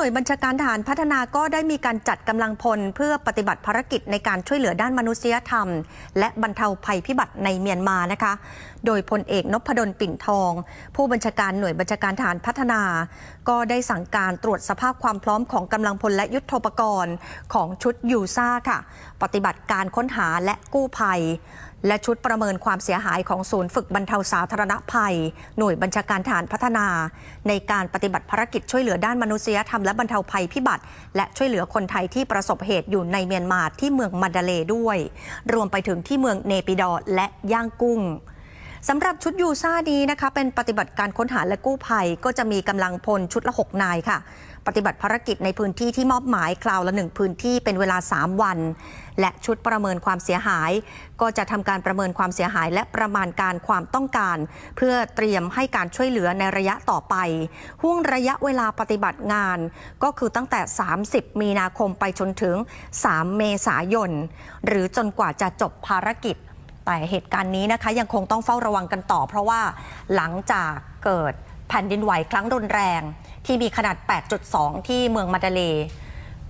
น่วยบัญชาการทหารพัฒนาก็ได้มีการจัดกำลังพล เพื่อปฏิบัติภารกิจในการช่วยเหลือด้านมนุษยธรรม และบรรเทาภัยพิบัติในเมียนมานะคะ โดยพลเอกนพดลปิ่นทอง ผู้บัญชาการหน่วยบัญชาการทหารพัฒนา ก็ได้สั่งการตรวจสภาพความพร้อมของกำลังพลและยุทธปกรณ์ของชุดยูซ่าค่ะ ปฏิบัติการค้นหาและกู้ภัย และชุดประเมินความเสียหายของศูนย์ฝึกบรรเทาสาธารณภัย หน่วยบัญชาการฐานพัฒนา ในการปฏิบัติภารกิจช่วยเหลือด้านมนุษยธรรมและบรรเทาภัยพิบัติ และช่วยเหลือคนไทยที่ประสบเหตุอยู่ในเมียนมาที่เมืองมาดาเลด้วย รวมไปถึงที่เมืองเนปิดอและย่างกุ้ง สำหรับชุดยูซ่านี้นะคะ เป็นปฏิบัติการค้นหาและกู้ภัย ก็จะมีกำลังพลชุดละ 6 นายค่ะ ปฏิบัติภารกิจในพื้นที่ที่มอบหมายคราวละหนึ่งพื้นที่เป็นเวลา 3 วัน และชุดประเมินความเสียหาย ก็จะทำการประเมินความเสียหาย และประมาณการความต้องการ เพื่อเตรียมให้การช่วยเหลือในระยะต่อไปห่วงระยะเวลาปฏิบัติงาน ก็คือตั้งแต่ 30 มีนาคมไปจนถึง 3 เมษายน หรือจนกว่าจะจบภารกิจ แต่เหตุการณ์นี้นะคะยังคงต้องเฝ้าระวังกันต่อ เพราะว่าหลังจากเกิดแผ่นดินไหวครั้งรุนแรง ที่มีขนาด 8.2 ที่เมืองมาดาเลย์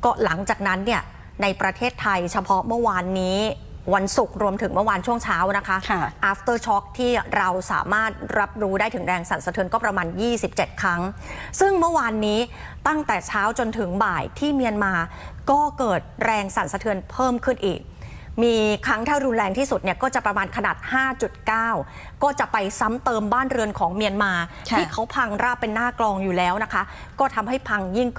ก็หลังจากนั้นเนี่ยในประเทศไทยเฉพาะเมื่อวานนี้วันศุกร์รวมถึงเมื่อวานช่วงเช้านะคะค่ะ after shock ที่เราสามารถรับรู้ได้ถึงแรงสั่นสะเทือนก็ประมาณ 27 ครั้ง ซึ่งเมื่อวานนี้ตั้งแต่เช้าจนถึงบ่ายที่เมียนมา ก็เกิดแรงสั่นสะเทือนเพิ่มขึ้นอีก มีครั้งที่รุนแรงที่สุดเนี่ยก็จะประมาณขนาด 5.9 ก็จะไปซ้ำเติมบ้านเรือนของเมียนมาค่ะที่เขาพังราบเป็นหน้ากลองอยู่แล้วนะคะ ก็ทำให้พังยิ่งขึ้น